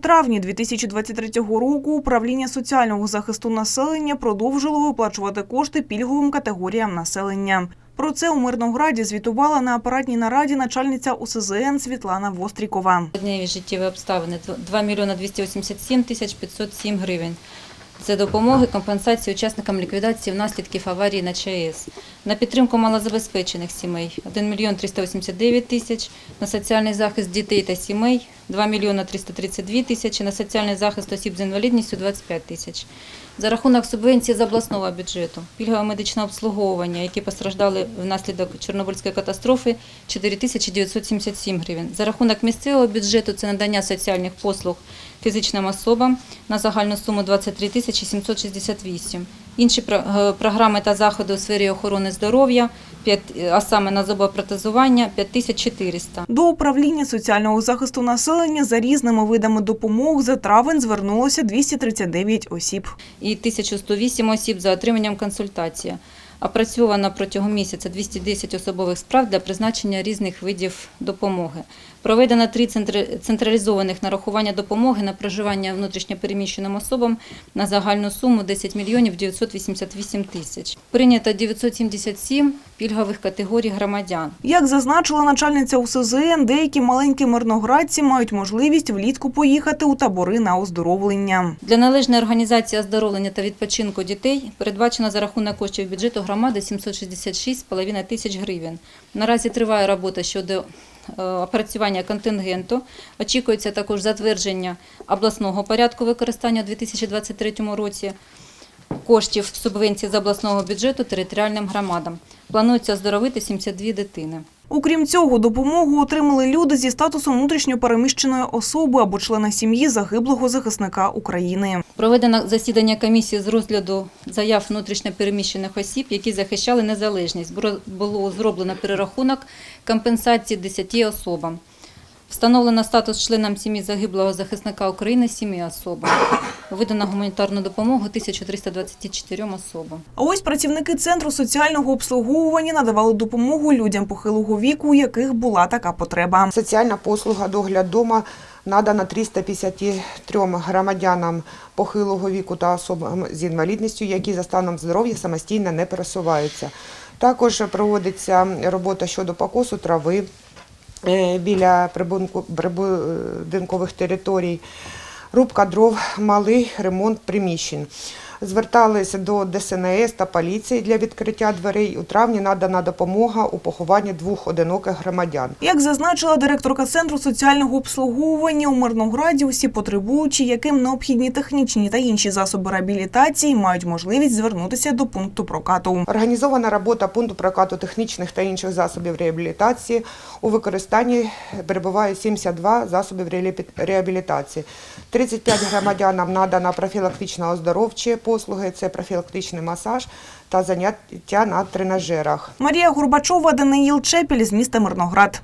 травні 2023 року управління соціального захисту населення продовжило виплачувати кошти пільговим категоріям населення. Про це у Мирнограді звітувала на апаратній нараді начальниця УСЗН Світлана Вострікова. Однієї життєві обставини 2 мільйона 287 тисяч 507 гривень. Це допомоги компенсації учасникам ліквідації внаслідків аварії на ЧАЕС. На підтримку малозабезпечених сімей 1 мільйон 389 тисяч, на соціальний захист дітей та сімей 2 мільйона 332 тисячі, на соціальний захист осіб з інвалідністю 25 тисяч. За рахунок субвенції з обласного бюджету, пільгове медичне обслуговування, які постраждали внаслідок Чорнобильської катастрофи 4 тисячі 977 гривень. За рахунок місцевого бюджету це надання соціальних послуг фізичним особам на загальну суму 23 тисячі 768. Інші е, програми та заходи у сфері охорони здоров'я, п'ять- а саме на зубопротезування 5400. До управління соціального захисту населення за різними видами допомог за травень звернулося 239 осіб. і 1108 осіб за отриманням консультації. Опрацьовано протягом місяця 210 особових справ для призначення різних видів допомоги. Проведено три централізованих нарахування допомоги на проживання внутрішньопереміщеним особам на загальну суму 10 мільйонів 988 тисяч. Прийнято 977 пільгових категорій громадян. Як зазначила начальниця УСЗН, деякі маленькі мирноградці мають можливість влітку поїхати у табори на оздоровлення. Для належної організації оздоровлення та відпочинку дітей передбачено за рахунок коштів бюджету громади 766,5 тисяч гривень. Наразі триває робота щодо е, опрацювання контингенту. Очікується також затвердження обласного порядку використання у 2023 році коштів субвенції з обласного бюджету територіальним громадам. Планується оздоровити 72 дитини. Окрім цього, допомогу отримали люди зі статусом внутрішньопереміщеної особи або члена сім'ї загиблого захисника України. Проведено засідання комісії з розгляду заяв внутрішньопереміщених осіб, які захищали незалежність. Було- Було зроблено перерахунок компенсації 10 особам. Встановлено статус членам сім'ї загиблого захисника України 7 особам. Видано гуманітарну допомогу 1324 особам. А ось працівники центру соціального обслуговування надавали допомогу людям похилого віку, у яких була така потреба. Соціальна послуга догляд дома надана 353 громадянам похилого віку та особам з інвалідністю, які за станом здоров'я самостійно не пересуваються. Також проводиться робота щодо покосу трави біля прибунку- прибудинкових територій, рубка дров, малий ремонт приміщень. Зверталися до ДСНС та поліції для відкриття дверей. У травні надана допомога у похованні двох одиноких громадян. Як зазначила директорка центру соціального обслуговування у Мирнограді, усі потребуючі, яким необхідні технічні та інші засоби реабілітації, мають можливість звернутися до пункту прокату. Організована робота пункту прокату технічних та інших засобів реабілітації. У використанні перебуває 72 засобів реабілі- реабілітації. 35 громадянам надана профілактично оздоровчі послуги, це профілактичний масаж та заняття на тренажерах. Марія Горбачова, Даниїл Чепіль з міста Мирноград.